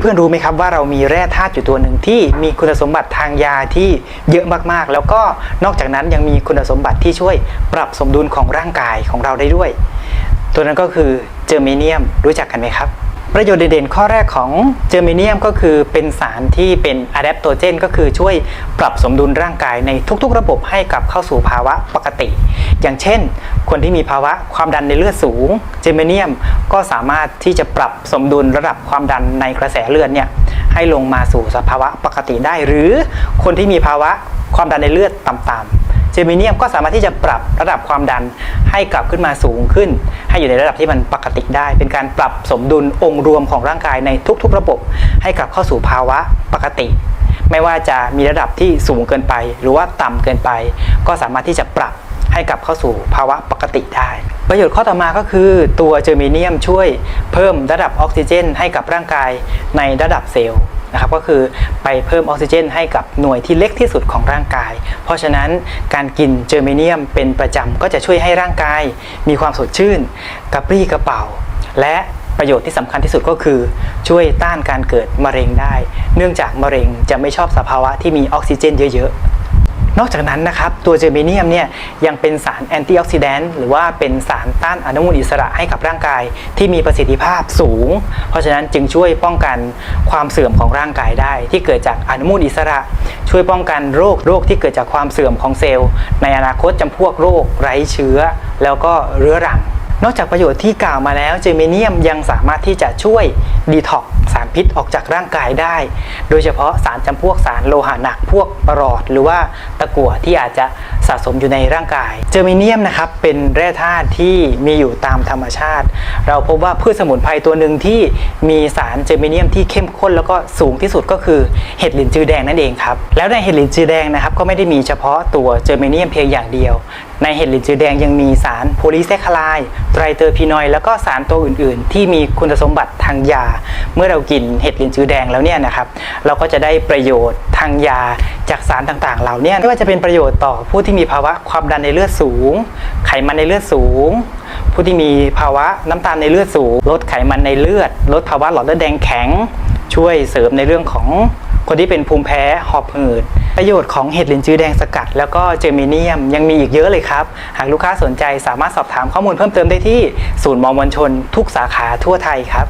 เพื่อนๆรู้ไหมครับว่าเรามีแร่ธาตุอยู่ตัวหนึ่งที่มีคุณสมบัติทางยาที่เยอะมากๆ แล้วก็นอกจากนั้นยังมีคุณสมบัติที่ช่วยปรับสมดุลของร่างกายของเราได้ด้วย ตัวนั้นก็คือเจอร์เมเนียมรู้จักกันไหมครับ ประโยชน์เด่นๆข้อแรกของเจอร์เมเนียมก็คือเป็นสารที่เป็นอะแดปโตเจนก็คือช่วยปรับสมดุลร่างกายในทุกๆ ระบบให้กลับเข้าสู่ภาวะปกติ อย่างเช่น คนที่มีภาวะความดันในเลือดสูง เจอร์เมเนียมก็สามารถที่จะปรับสมดุลระดับความดันในกระแสเลือดเนี่ยให้ลงมาสู่สภาวะปกติได้ หรือคนที่มีภาวะความดันในเลือดต่ำๆ เจอร์เมเนียมก็สามารถที่จะปรับระดับความดันให้กลับขึ้นมาสูงขึ้น ให้อยู่ในระดับที่มันปกติได้ เป็นการปรับสมดุลองค์รวมของร่างกายในทุกๆ ระบบ ให้กลับเข้าสู่ภาวะปกติ ไม่ว่าจะมีระดับที่สูงเกินไป หรือว่าต่ำเกินไป ก็สามารถที่จะปรับให้กลับเข้าสู่ภาวะปกติได้ ประโยชน์ข้อต่อมาก็คือตัวเจอร์เมเนียมช่วยเพิ่มระดับออกซิเจน ให้กับร่างกายในระดับเซลล์ นะครับก็คือไปเพิ่มออกซิเจน ให้กับหน่วยที่เล็กที่สุดของร่างกาย เพราะฉะนั้นการกินเจอร์เมเนียมเป็นประจำก็จะช่วยให้ร่างกาย มีความสดชื่น กระปรี้กระเป๋า และประโยชน์ที่สำคัญที่สุดก็คือ ช่วยต้านการเกิดมะเร็งได้ เนื่องจากมะเร็งจะไม่ชอบสภาวะที่มีออกซิเจนเยอะๆ นอกจากนั้นนะครับตัวเจอร์เมเนียมเนี่ยยังเป็นสารแอนตี้ออกซิแดนต์หรือว่าเป็นสารต้านอนุมูลอิสระให้กับร่างกายที่มีประสิทธิภาพสูง เพราะฉะนั้นจึงช่วยป้องกันความเสื่อมของร่างกายได้ ที่เกิดจากอนุมูลอิสระ ช่วยป้องกันโรคโรคที่เกิดจากความเสื่อมของเซลล์ ในอนาคตจำพวกโรคไร้เชื้อ แล้วก็เรื้อรัง นอกจากประโยชน์ที่กล่าวมาแล้วเจอเมเนียมยังสามารถที่จะช่วยดีท็อกสารพิษออกจากร่างกายได้ โดยเฉพาะสารจำพวกสารโลหะหนักพวกปรอดหรือว่าตะกั่วที่อาจจะสะสมอยู่ในร่างกาย เจอร์เมเนียมนะครับเป็นแร่ธาตุที่มีอยู่ตามธรรมชาติ เราพบว่าพืชสมุนไพรตัวหนึ่งที่มีสารเจอร์เมเนียมที่เข้มข้นแล้วก็สูงที่สุดก็คือเห็ดหลินจือแดงนั่นเองครับแล้วในเห็ดหลินจือแดงนะครับก็ไม่ได้มีเฉพาะตัวเจอร์เมเนียมเพียงอย่างเดียว ในเห็ดหลินจือแดงยังมีสารโพลีแซคคาไลด์ไตรเตอร์พีนอยแล้วก็สารตัวอื่นๆ ที่มีคุณสมบัติทางยา เมื่อเรากินเห็ดหลินจือแดงแล้วเนี่ยนะครับ เราก็จะได้ประโยชน์ทางยาจากสารต่างๆ เหล่านี้ไม่ว่าจะเป็นประโยชน์ต่อผู้ที่มีภาวะความดันในเลือดสูง ไขมันในเลือดสูง ผู้ที่มีภาวะน้ำตาลในเลือดสูง ลดไขมันในเลือด ลดภาวะหลอดเลือดแดงแข็ง ช่วยเสริมในเรื่องของคนที่เป็นภูมิแพ้หอบหืด ประโยชน์ของเห็ดลินจือแดงสกัด แล้วก็เจอร์เมเนียมยังมีอีกเยอะเลยครับ หากลูกค้าสนใจสามารถสอบถามข้อมูลเพิ่มเติมได้ที่ศูนย์มอมวลชนทุกสาขาทั่วไทยครับ